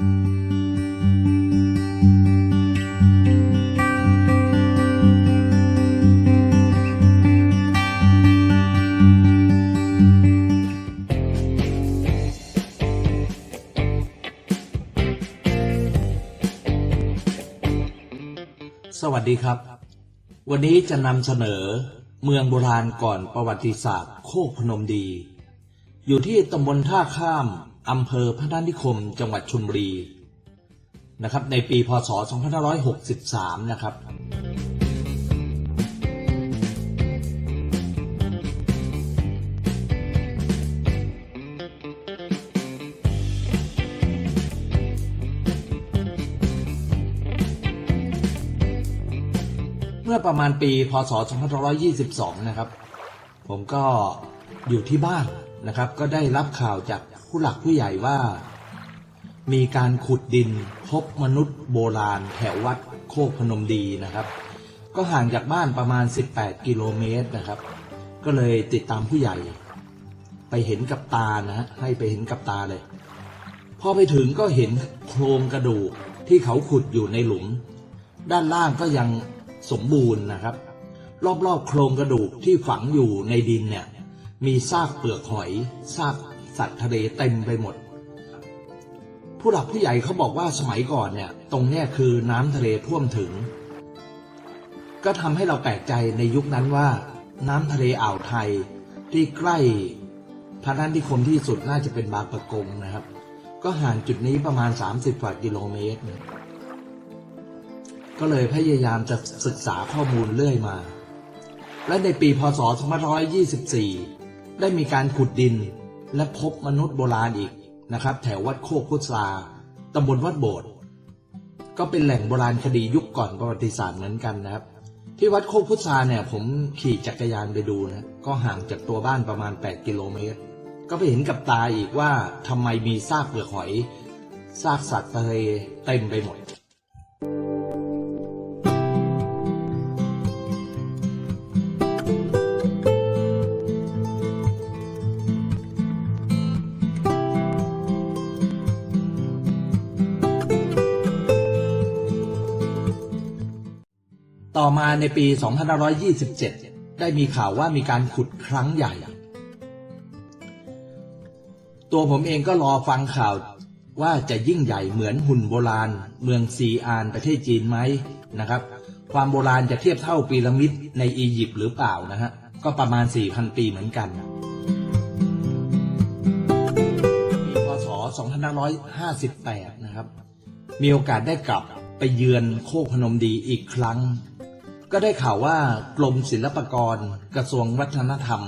สวัสดีครับ วันนี้จะนำเสนอเมืองโบราณก่อนประวัติศาสตร์โคกพนมดี อยู่ที่ตำบลท่าข้าม อำเภอพระนันนิคม จังหวัดชลบุรีนะครับ ในปีพศ 2563 นะครับ เมื่อประมาณปี พศ 2522 นะครับ ผมก็อยู่ที่บ้านนะครับ ก็ได้รับข่าวจาก ผู้หลักผู้ใหญ่ว่า มีการขุดดินพบมนุษย์โบราณแถววัดโคกพนมดีนะครับ ก็ห่างจากบ้านประมาณ 18 กิโลเมตรนะครับ ก็เลยติดตามผู้ใหญ่ ไปเห็นกับตานะฮะให้ไปเห็นกับตาเลยพอไปถึงก็เห็นโครงกระดูกที่เขาขุดอยู่ในหลุม ด้านล่างก็ยังสมบูรณ์นะครับ รอบๆโครงกระดูกที่ฝังอยู่ในดินเนี่ยมีซากเปลือกหอยซาก สัตว์ทะเลเต็มไปหมด ผู้หลักผู้ใหญ่เขาบอกว่าสมัยก่อนเนี่ย ตรงเนี้ยคือน้ำทะเลท่วมถึง ก็ทำให้เราแปลกใจในยุคนั้นว่า น้ำทะเลอ่าวไทยที่ใกล้พระนันทิคมที่สุดน่าจะเป็นบางประกงนะครับ ก็ห่างจุดนี้ประมาณ 30กว่ากิโลเมตร ก็เลยพยายามจะศึกษาข้อมูลเรื่อยมา และในปีพศ2524 ได้มีการขุดดิน และพบมนุษย์โบราณอีกนะครับ แถววัดโคกพุทราตำบลวัดโบสถ์ก็เป็นแหล่งโบราณคดียุคก่อนประวัติศาสตร์เหมือนกันนะครับ ที่วัดโคกพุทราเนี่ย ผมขี่จักรยานไปดูนะก็ห่างจากตัวบ้านประมาณ 8 กิโลเมตร ก็ไปเห็นกับตาอีกว่าทำไมมีซากเปลือกหอยซากสัตว์ทะเลเต็มไปหมด ต่อมาในปี 2527 ได้มีข่าวว่ามีการขุดครั้งใหญ่ ตัวผมเองก็รอฟังข่าวว่าจะยิ่งใหญ่เหมือนหุ่นโบราณ เมืองซีอานประเทศจีนไหมนะครับ ความโบราณจะเทียบเท่าพีระมิดในอียิปต์หรือเปล่านะฮะ ก็ประมาณ 4,000 ปีเหมือนกันปีพศ 2558 นะครับ มีโอกาสได้กลับไปเยือนโคกพนมดีอีกครั้ง ก็ได้ข่าวว่ากรมศิลปากรกระทรวงวัฒนธรรม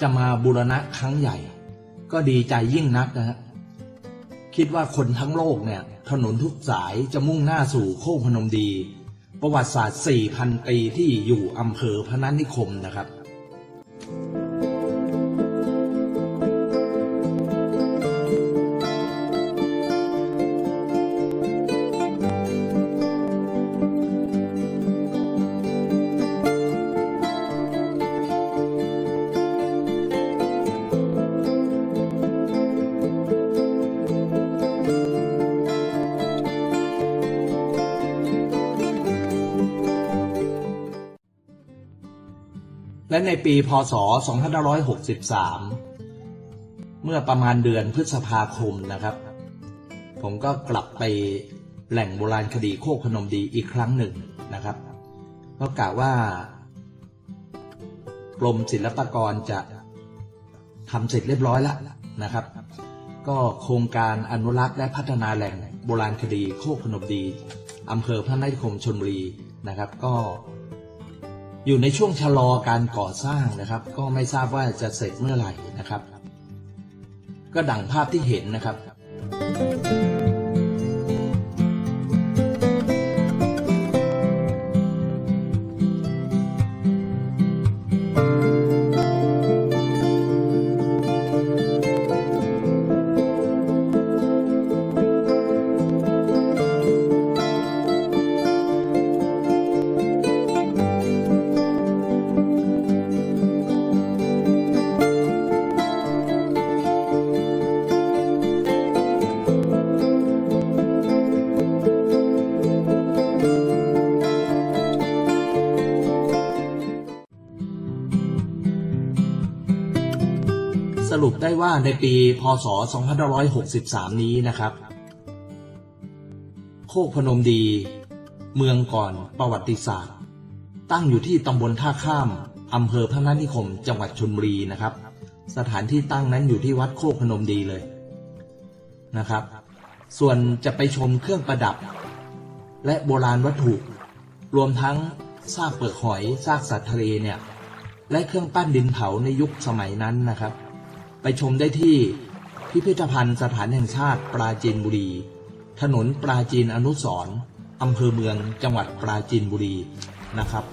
จะมาบูรณะครั้งใหญ่ ก็ดีใจยิ่งนักนะฮะคิดว่าคนทั้งโลกเนี่ย ถนนทุกสายจะมุ่งหน้าสู่โคกพนมดี ประวัติศาสตร์ 4,000 ปีที่อยู่อำเภอพนัสนิคมนะครับแล ในปีพศ 2563 เมื่อประมาณเดือนพฤษภาคมนะครับ ผมก็กลับไปแหล่งโบราณคดีโคกพนมดีอีกครั้งหนึ่งนะครับ ก็กล่าวว่ากรมศิลปากรจะทำเสร็จเรียบร้อยแล้วนะครับ ก็โครงการอนุรักษ์และพัฒนาแหล่งโบราณคดีโคกพนมดีอำเภอพระนครชนบุรีนะครับ ก็ อยู่ในช่วงชะลอการก่อสร้างนะครับ ก็ไม่ทราบว่าจะเสร็จเมื่อไหร่นะครับ ก็ดังภาพที่เห็นนะครับแรุปได้ว่าในปีพศ 2563 นี้นะครับ โคกพนมดี เมืองก่อนประวัติศาสตร์ ตั้งอยู่ที่ตำบลท่าข้ามอำเภอพนัสนิคม จังหวัดชลบุรีนะครับ สถานที่ตั้งนั้นอยู่ที่วัดโคกพนมดีเลยนะครับ ส่วนจะไปชมเครื่องประดับ และโบราณวัตถุ รวมทั้งซากเปลือกหอยซากสัตว์ทะเลเนี่ยและเครื่องปั้นดินเผาในยุคสมัยนั้นนะครับ ไปชมได้ที่พิพิธภัณฑ์สถานแห่งชาติปราจีนบุรี ถนนปราจีนอนุสร์อำเภอเมืองจังหวัดปราจีนบุรีนะครับ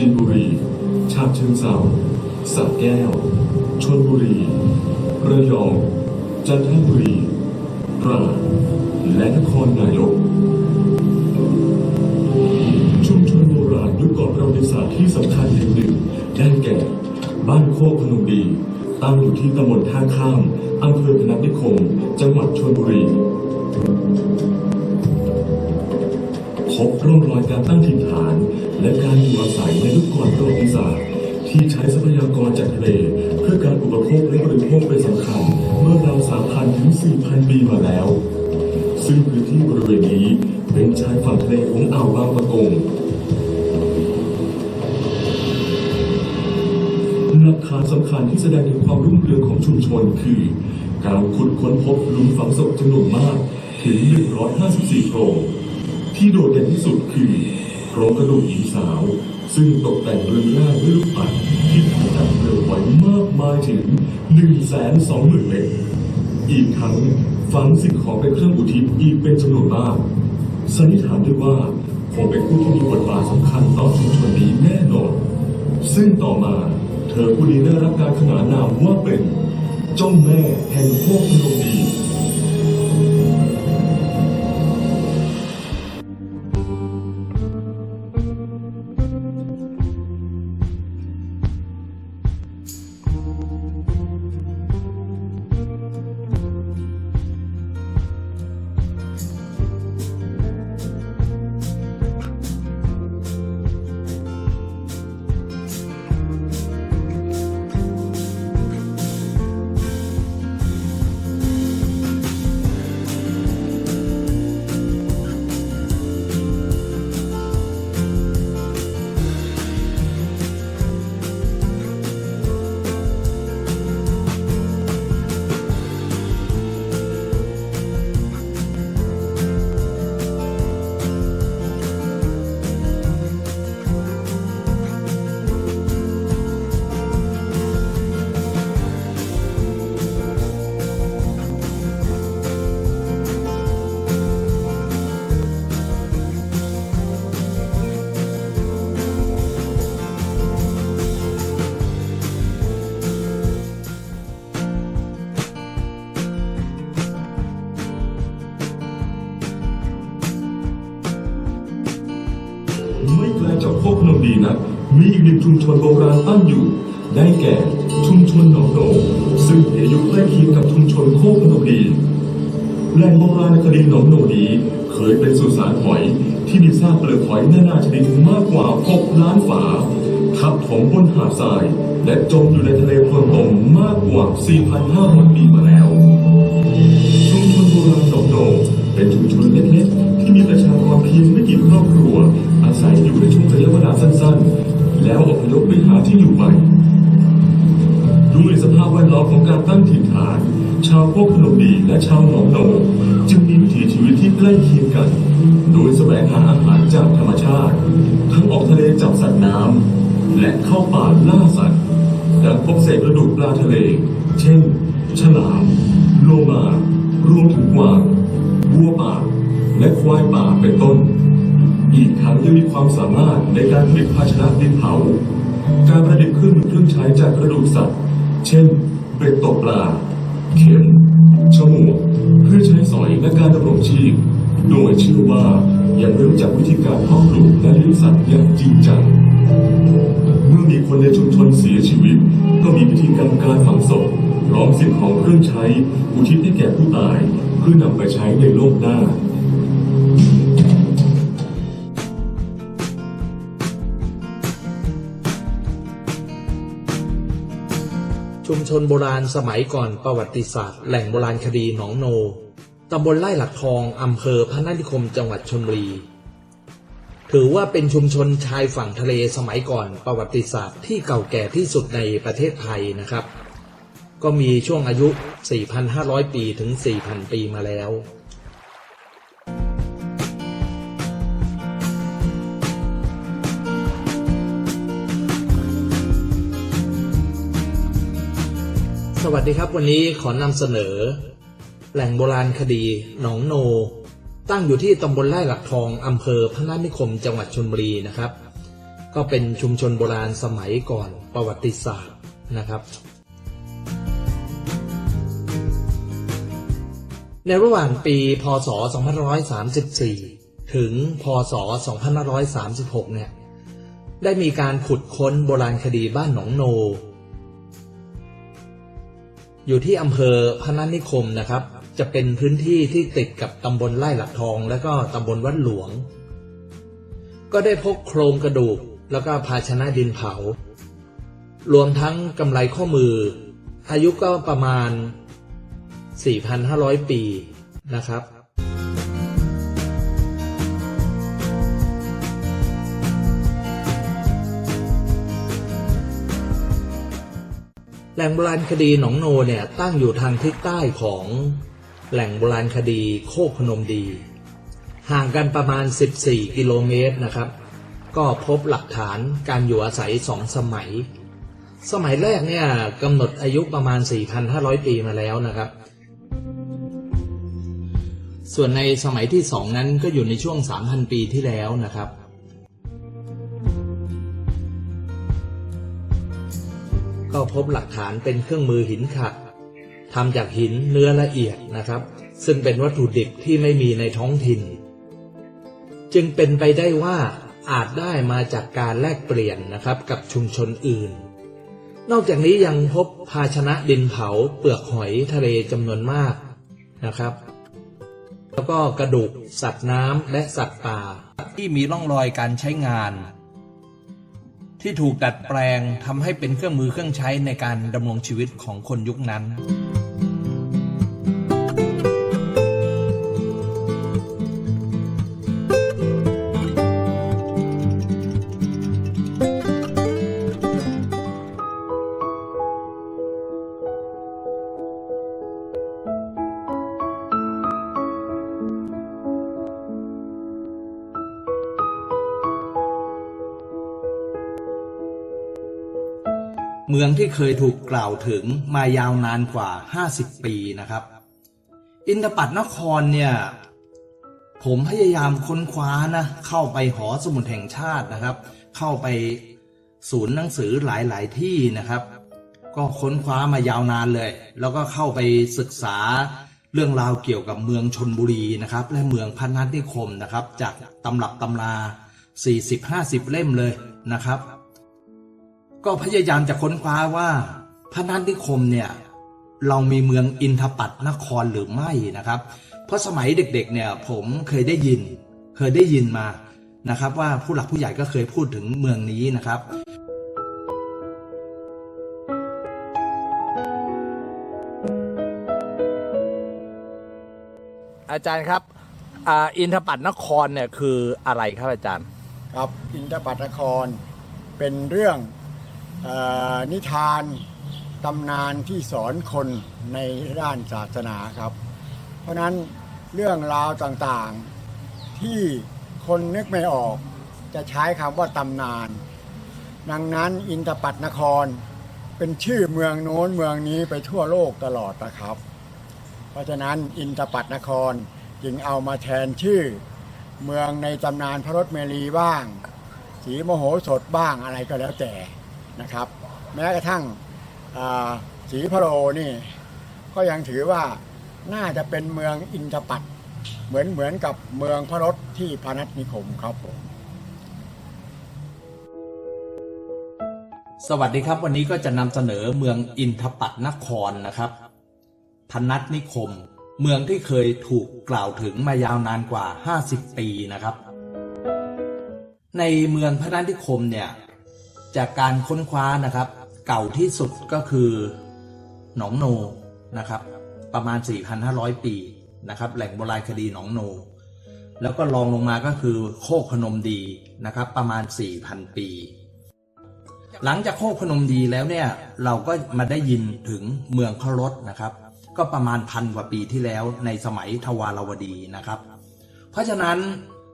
จีนบุรี ชาติเชิงเทราสระแก้ว ชลบุรี ระยอง จันทบุรี ตราด และนครนายก ชุมชนโบราณยุคก่อนประวัติศาสตร์ที่สำคัญแห่งหนึ่งได้แก่ บ้านโคกพนมดี ตั้งอยู่ที่ตำบลท่าข้ามอำเภอพนัสนิคม จังหวัดชลบุรี บร่องรอยการตั้งถิ่นฐาน และการอยู่อาศัยในยุคก่อนประวัติศาสตร์ที่ใช้ทรัพยากรจากทะเลเพื่อการอุปโภคและบริโภคเป็นสำคัญ เมื่อราว3,000 ถึง 4,000 ปีมาแล้ว ซึ่งพื้นที่บริเวณนี้เป็นชายฝั่งทะเลของอ่าวบางปะกงหลักฐานสำคัญที่แสดงถึงความรุ่งเรืองของชุมชนคือ การขุดค้นพบหลุมฝังศพจำนวนมากถึง 154 โพรง ที่โดดเด่นที่สุดคือโครงกระดูกหญิงสาว ซึ่งตกแต่งเรือนร่างด้วยลูกปัดที่ทำจากเปลือกหอยมากมายถึง 120,000เม็ดอีกทั้งฝังสิ่งของเป็นเครื่องอุทิศอีกเป็นจำนวนมากสันนิษฐานได้ว่าคงเป็นผู้ที่มีบทบาทสำคัญต่อชุมชนนี้แน่นอน ซึ่งต่อมาเธอผู้นี้ได้รับการขนานนามว่าเป็นเจ้าแม่แห่งโคกพนมดี นะมีอีกหนึ่งชุมชนโบราณตั้งอยู่ ได้แก่ชุมชนหนองโหนซึ่งอายุใกล้เคียงกับชุมชนโคกพนมดีแหล่งโบราณคดีหนองโหนนี้เคยเป็นสุสานหอยที่มีซากเปลือกหอยนานาชนิดมากกว่า 6 ล้านฝาทับถมบนหาดทราย และจมอยู่ในทะเลโคลนตมมากกว่า 4,500 ปีมาแล้ว ชุมชนโบราณหนองโหนเป็นชุมชนเล็กๆที่มีประชากรเพียงไม่กี่ครอบครัว อาศัยอยู่ในช่วงระยะเวลาสั้นๆ แล้วอพยพไปหาที่อยู่ใหม่ด้วยสภาพแวดล้อมของการตั้งถิ่นฐาน ชาวโคกพนมดีและชาวหนองโหนจึงมีวิถีชีวิตที่ใกล้เคียงกัน โดยแสวงหาอาหารจากธรรมชาติ ทั้งออกทะเลจับสัตว์น้ำและเข้าป่าล่าสัตว์ดังพบเศษกระดูกปลาทะเล เช่น ฉลาม โลมารวมถึงกวางวัวป่าและควายป่าเป็นต้น อีกทั้งยังมีความสามารถในการผลิตภาชนะดินเผา การประดิษฐ์เครื่องมือเครื่องใช้จากกระดูกสัตว์ เช่นเบ็ดตกปลา เข็มฉมวกเพื่อใช้สอยและการดำรงชีพ โดยเชื่อว่ายังไม่รู้จักวิธีการเพาะปลูกและเลี้ยงสัตว์อย่างจริงจัง เมื่อมีคนในชุมชนเสียชีวิต ก็มีพิธีกรรมการฝังศพพร้อมสิ่งของเครื่องใช้อุทิศให้แก่ผู้ตายเพื่อนำไปใช้ในโลกหน้า ชุมชนโบราณสมัยก่อนประวัติศาสตร์ แหล่งโบราณคดีหนองโน ตำบลไร่หลักทองอำเภอพระนันิคมจังหวัดชลบุรี ถือว่าเป็นชุมชนชายฝั่งทะเลสมัยก่อนประวัติศาสตร์ที่เก่าแก่ที่สุดในประเทศไทยนะครับ ก็มีช่วงอายุ 4,500 ปีถึง 4,000 ปีมาแล้ว วัสดีครับวันนี้ขอนำเสนอ แหล่งโบราณคดีหนองโน ตั้งอยู่ที่ตำบลไร่หลักทองอำเภอพระนานิคมจังหวัดชลบุรีนะครับ ก็เป็นชุมชนโบราณสมัยก่อนประวัติศาสตร์นะครับ ในระหว่างปีพศ 2534 ถึงพศ 2536 เนี่ยได้มีการขุดค้นโบราณคดีบ้านหนองโน อยู่ที่อำเภอพนัสนิคมนะครับ จะเป็นพื้นที่ที่ติดกับตำบลไร่หลักทอง และก็ตำบลวัดหลวง ก็ได้พบโครงกระดูกแล้วก็ภาชนะดินเผา รวมทั้งกำไรข้อมือ อายุก็ประมาณ 4,500 ปีนะครับ แหล่งโบราณคดีหนองโนเนี่ยตั้งอยู่ทางทิศใต้ของแหล่งโบราณคดีโคกพนมดี ห่างกันประมาณ 14 กิโลเมตรนะครับ ก็พบหลักฐานการอยู่อาศัยสองสมัย สมัยแรกเนี่ยกำหนดอายุประมาณ 4,500 ปีมาแล้วนะครับ ส่วนในสมัยที่สองนั้นก็อยู่ในช่วง 3,000 ปีที่แล้วนะครับ ก็พบหลักฐานเป็นเครื่องมือหินขัดทำจากหินเนื้อละเอียดนะครับ ซึ่งเป็นวัตถุดิบที่ไม่มีในท้องถิ่น จึงเป็นไปได้ว่าอาจได้มาจากการแลกเปลี่ยนนะครับกับชุมชนอื่น นอกจากนี้ยังพบภาชนะดินเผาเปลือกหอยทะเลจำนวนมากนะครับ แล้วก็กระดูกสัตว์น้ำและสัตว์ป่าที่มีร่องรอยการใช้งาน ที่ถูกดัดแปลงทำให้เป็นเครื่องมือเครื่องใช้ในการดำรงชีวิตของคนยุคนั้น ที่เคยถูกกล่าวถึงมายาวนานกว่า 50 ปีนะครับ อินทปัตนครเนี่ย ผมพยายามค้นคว้านะ เข้าไปหอสมุดแห่งชาตินะครับ เข้าไปศูนย์หนังสือหลาย ๆ ที่นะครับ ก็ค้นคว้ามายาวนานเลย แล้วก็เข้าไปศึกษาเรื่องราวเกี่ยวกับเมืองชนบุรีนะครับ และเมืองพนัสนิคมนะครับ จากตำรับตำรา 40-50 เล่มเลยนะครับ ก็พยายามจะค้นคว้าว่าพระนันทิคมเนี่ยเรามีเมืองอินทปัตนครหรือไม่นะครับ เพราะสมัยเด็กๆเนี่ยผมเคยได้ยิน เคยได้ยินมานะครับ ว่าผู้หลักผู้ใหญ่ก็เคยพูดถึงเมืองนี้นะครับอาจารย์ครับอินทปัตนครเนี่ยคืออะไรครับอาจารย์ ครับอินทปัตนครเป็นเรื่องเออ นิทานตำนานที่สอนคนในด้านศาสนาครับ เพราะนั้นเรื่องราวต่างๆที่คนนึกไม่ออก จะใช้คำว่าตำนาน ดังนั้นอินทปัตนครเป็นชื่อเมืองโน้นเมืองนี้ไปทั่วโลกตลอดนะครับ เพราะฉะนั้นอินทปัตนครจึงเอามาแทนชื่อ เมืองในตำนานพระรถเมรีบ้าง สีโมโหสถบ้างอะไรก็แล้วแต่ นะครับ แม้กระทั่งสีพระโลนี่ก็ยังถือว่าน่าจะเป็นเมืองอินทปัตเหมือนเหมือนกับเมืองพระรถที่พานัสนิคมครับผมสวัสดีครับ วันนี้ก็จะนำเสนอเมืองอินทปัตนครนะครับพนัสนิคม เมืองที่เคยถูกกล่าวถึงมายาวนานกว่า 50 ปีนะครับ ในเมืองพนัสนิคมเนี่ย จากการค้นคว้านะครับ เก่าที่สุดก็คือหนองโนนะครับ ประมาณ 4,500 ปีนะครับ แหล่งโบราณคดีหนองโน แล้วก็รองลงมาก็คือโคกพนมดีนะครับ ประมาณ 4,000 ปี หลังจากโคกพนมดีแล้วเนี่ยเราก็มาได้ยินถึงเมืองพระรถนะครับ ก็ประมาณพันกว่าปีที่แล้วในสมัยทวารวดีนะครับ เพราะฉะนั้น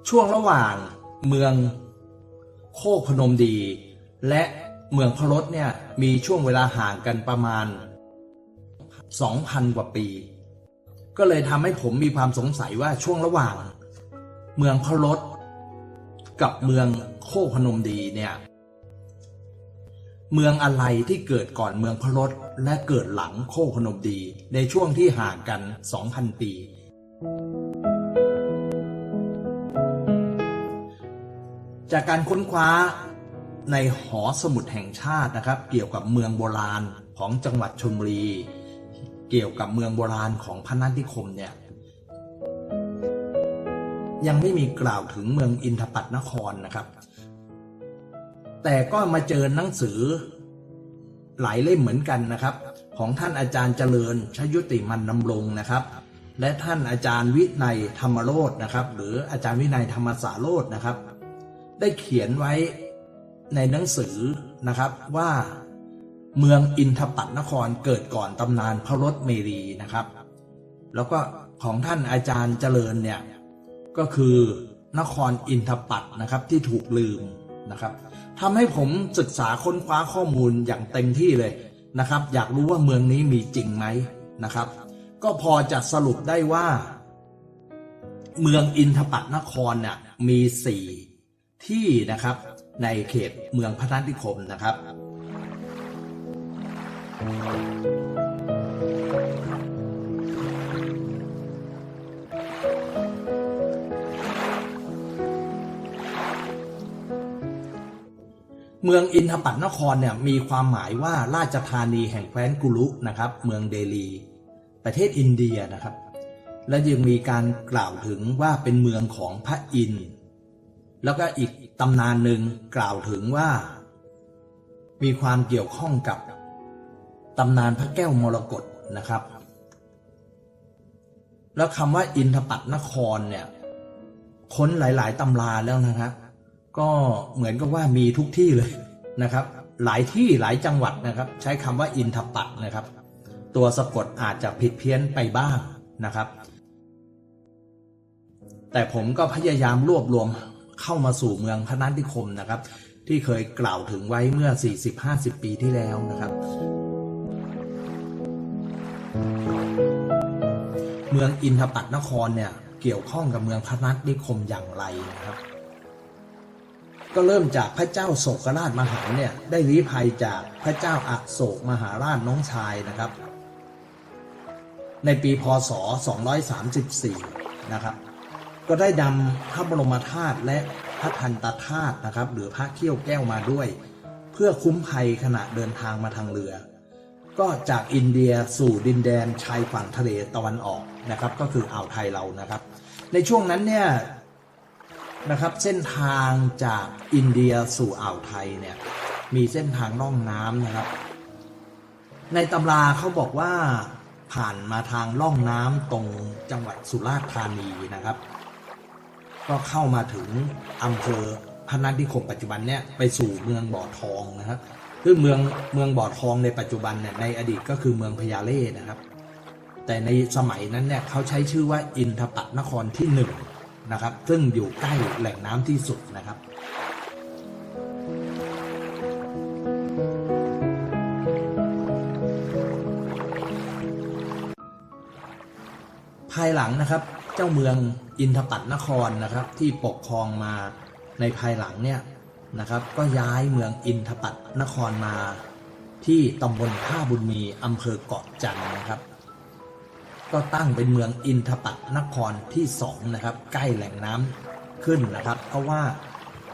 ช่วงระหว่างเมืองโคกพนมดี และเมืองพระรถเนี่ยมีช่วงเวลาห่างกันประมาณ 2,000 กว่าปี ก็เลยทำให้ผมมีความสงสัยว่าช่วงระหว่าง เมืองพระรถกับเมืองโคกพนมดีเนี่ย เมืองอะไรที่เกิดก่อนเมืองพระรถและเกิดหลังโคกพนมดีในช่วงที่ห่างกัน 2,000 ปีจากการค้นคว้า ในหอสมุดแห่งชาตินะครับ เกี่ยวกับเมืองโบราณของจังหวัดชลบุรี เกี่ยวกับเมืองโบราณของพระนันทิคมเนี่ยยังไม่มีกล่าวถึงเมืองอินทปัตนครนะครับ แต่ก็มาเจอหนังสือหลายเล่มเหมือนกันนะครับ ของท่านอาจารย์เจริญชยุติมันดำรงนะครับ และท่านอาจารย์วินัยธรรมโรจนะครับ หรืออาจารย์วินัยธรรมสาโรจนะครับ ได้เขียนไว้ ในหนังสือนะครับว่าเมืองอินทปัตนครเกิดก่อนตำนานพระรถเมรีนะครับ แล้วก็ของท่านอาจารย์เจริญเนี่ยก็คือนครอินทปัตนะครับที่ถูกลืมนะครับทำให้ผมศึกษาค้นคว้าข้อมูลอย่างเต็มที่เลยนะครับ อยากรู้ว่าเมืองนี้มีจริงไหมนะครับ ก็พอจะสรุปได้ว่า เมืองอินทปัตนครเนี่ยมีสี่ที่นะครับ ในเขตเมืองพระนันทิคมนะครับ เมืองอินทปัตนครเนี่ยมีความหมายว่าราชธานีแห่งแคว้นกุลุนะครับ เมืองเดลี ประเทศอินเดียนะครับ และยังมีการกล่าวถึงว่าเป็นเมืองของพระอินทร์แล้วก็อีก ตำนานหนึ่งกล่าวถึงว่า มีความเกี่ยวข้องกับตำนานพระแก้วมรกตนะครับ แล้วคำว่าอินทปัตนครเนี่ยค้นหลาย ๆตำราแล้วนะครับก็เหมือนกับว่ามีทุกที่เลยนะครับ หลายที่หลายจังหวัดนะครับ ใช้คำว่าอินทปัตนะครับ ตัวสะกดอาจจะผิดเพี้ยนไปบ้างนะครับ แต่ผมก็พยายามรวบรวม เข้ามาสู่เมืองพระนันทิคมนะครับ ที่เคยกล่าวถึงไว้เมื่อ 40-50 ปีที่แล้วนะครับ เมืองอินทปัตนครเนี่ยเกี่ยวข้องกับเมืองพระนันทิคมอย่างไรนะครับ ก็เริ่มจากพระเจ้าโศกราชมหาเนี่ยได้ลี้ภัยจากพระเจ้าอาโศกมหาราชน้องชายนะครับ ในปีพศ 234 นะครับ ก็ได้นำพระบรมธาตุและพระทันตธาตุนะครับ หรือพระเขี้ยวแก้วมาด้วย เพื่อคุ้มภัยขณะเดินทางมาทางเรือ ก็จากอินเดียสู่ดินแดนชายฝั่งทะเลตะวันออกนะครับ ก็คืออ่าวไทยเรานะครับ ในช่วงนั้นเนี่ยนะครับเส้นทางจากอินเดียสู่อ่าวไทยเนี่ยมีเส้นทางล่องน้ำนะครับ ในตำราเขาบอกว่าผ่านมาทางล่องน้ำตรงจังหวัดสุราษฎร์ธานีนะครับ ก็เข้ามาถึงอำเภอพนัสนิคมปัจจุบันเนี่ยไปสู่เมืองบ่อทองนะครับคือเมืองเมืองบ่อทองในปัจจุบันเนี่ยในอดีตก็คือเมืองพญาเล่นะครับ แต่ในสมัยนั้นเนี่ยเขาใช้ชื่อว่าอินทปัตนครที่หนึ่งนะครับ ซึ่งอยู่ใกล้แหล่งน้ำที่สุดนะครับภายหลังนะครับ เจ้าเมืองอินทปัตนครนะครับที่ปกครองมาในภายหลังเนี่ยนะครับ ก็ย้ายเมืองอินทปัตนครมาที่ตำบลท่าบุญมีอำเภอเกาะจันทร์นะครับ ก็ตั้งเป็นเมืองอินทปัตนครที่สองนะครับใกล้แหล่งน้ำขึ้นนะครับ เพราะว่า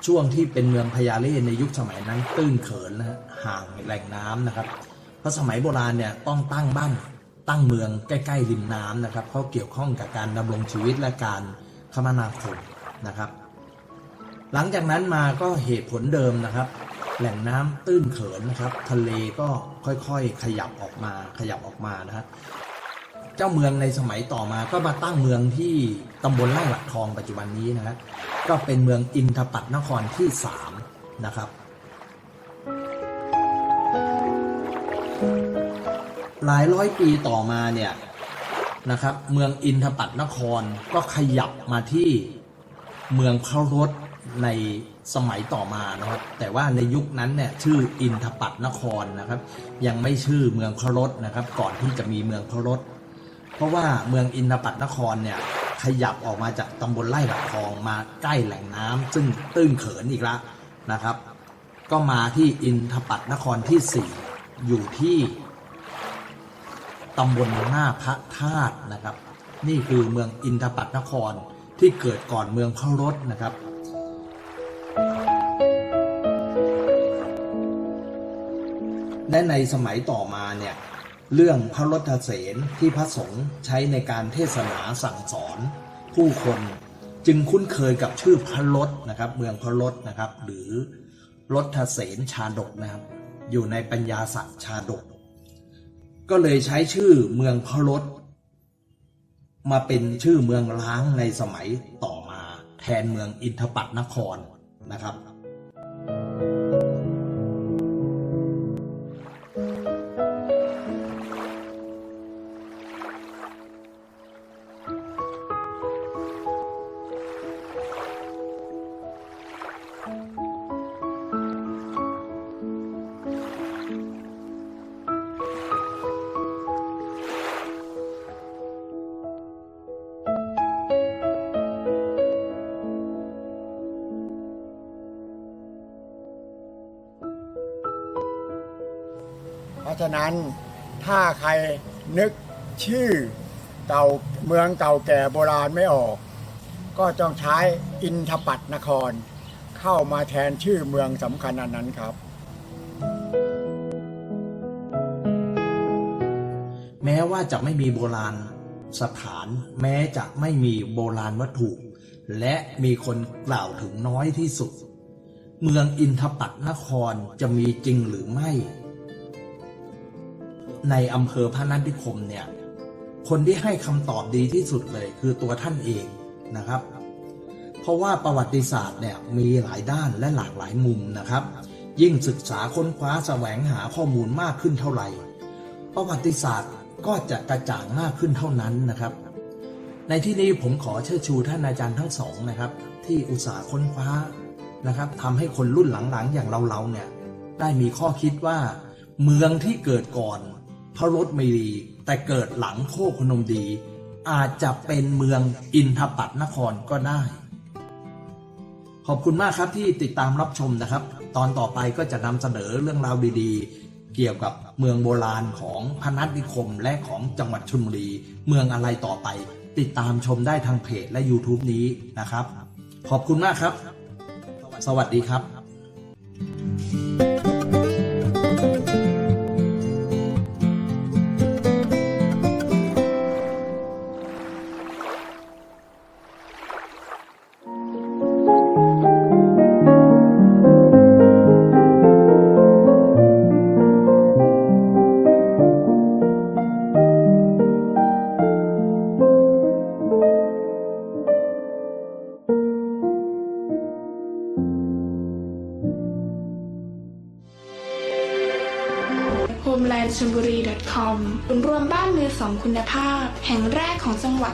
ช่วงที่เป็นเมืองพญาเล่ในยุคสมัยนั้นตื้นเขินนะห่างแหล่งน้ำนะครับ เพราะสมัยโบราณเนี่ยต้องตั้งบ้าน ตั้งเมืองใกล้ๆริมน้ำนะครับเพราะเกี่ยวข้องกับการดำรงชีวิตและการคมนาคมนะครับ หลังจากนั้นมาก็เหตุผลเดิมนะครับ แหล่งน้ำตื้นเขินนะครับ ทะเลก็ค่อยๆขยับออกมาขยับออกมานะครับเจ้าเมืองในสมัยต่อมาก็มาตั้งเมืองที่ตำบลไร่หลักทองปัจจุบันนี้นะครับก็เป็นเมืองอินทปัตนครที่สามนะครับ หลายร้อยปีต่อมาเนี่ยนะครับ เมืองอินทปัตนครก็ขยับมาที่เมืองพระรถในสมัยต่อมานะครับแต่ว่าในยุคนั้นเนี่ยชื่ออินทปัตนครนะครับ ยังไม่ชื่อเมืองพระรถนะครับ ก่อนที่จะมีเมืองพระรถเพราะว่าเมืองอินทปัตนครเนี่ยขยับออกมาจากตำบลไร่หลักทองมาใกล้แหล่งน้ำซึ่งตื้นเขินอีกแล้วนะครับ ก็มาที่อินทปัตนครที่สี่อยู่ที่ ตำบลหน้าพระธาตุนะครับ นี่คือเมืองอินทปัตนครที่เกิดก่อนเมืองพระรถนะครับ และในสมัยต่อมาเนี่ยเรื่องพระรถเสนที่พระสงฆ์ใช้ในการเทศนาสั่งสอน ผู้คนจึงคุ้นเคยกับชื่อพระรถนะครับ เมืองพระรถนะครับ หรือรถเสนชาดกนะครับ อยู่ในปัญญาสัตชาดก ก็เลยใช้ชื่อเมืองพระรถมาเป็นชื่อเมืองล้างในสมัยต่อมาแทนเมืองอินทปัตนครนะครับะฉะนั้นถ้าใครนึกชื่อเก่าเมืองเก่าแก่โบราณไม่ออก ก็ต้องใช้อินทปัตนคร เข้ามาแทนชื่อเมืองสำคัญอันนั้นครับ แม้ว่าจะไม่มีโบราณสถาน แม้จะไม่มีโบราณวัตถุ และมีคนกล่าวถึงน้อยที่สุด เมืองอินทปัตนครจะมีจริงหรือไม่ ในอำเภอพระนันทิคมเนี่ย คนที่ให้คำตอบดีที่สุดเลยคือตัวท่านเองนะครับ เพราะว่าประวัติศาสตร์เนี่ยมีหลายด้านและหลากหลายมุมนะครับ ยิ่งศึกษาค้นคว้าแสวงหาข้อมูลมากขึ้นเท่าไหร่ ประวัติศาสตร์ก็จะกระจ่างมากขึ้นเท่านั้นนะครับ ในที่นี้ผมขอเชิดชูท่านอาจารย์ทั้งสองนะครับ ที่อุตสาห์ค้นคว้านะครับทำให้คนรุ่นหลังๆอย่างเราๆเนี่ยได้มีข้อคิดว่าเมืองที่เกิดก่อน พระรถไม่ดีแต่เกิดหลังโคกพนมดี อาจจะเป็นเมืองอินทปัตนครก็ได้ ขอบคุณมากครับที่ติดตามรับชมนะครับ ตอนต่อไปก็จะนำเสนอเรื่องราวดีๆ เกี่ยวกับเมืองโบราณของพนัสนิคมและของจังหวัดชลบุรี เมืองอะไรต่อไป ติดตามชมได้ทางเพจและ YouTube นี้นะครับ ขอบคุณมากครับ สวัสดีครับ homelandchonburi.com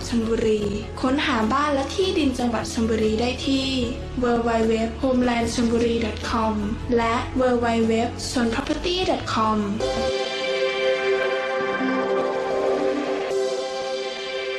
ชลบุรี ค้นหาบ้านและที่ดินจังหวัดชลบุรีได้ที่ www.homelandchonburi.com และ www.sonproperty.com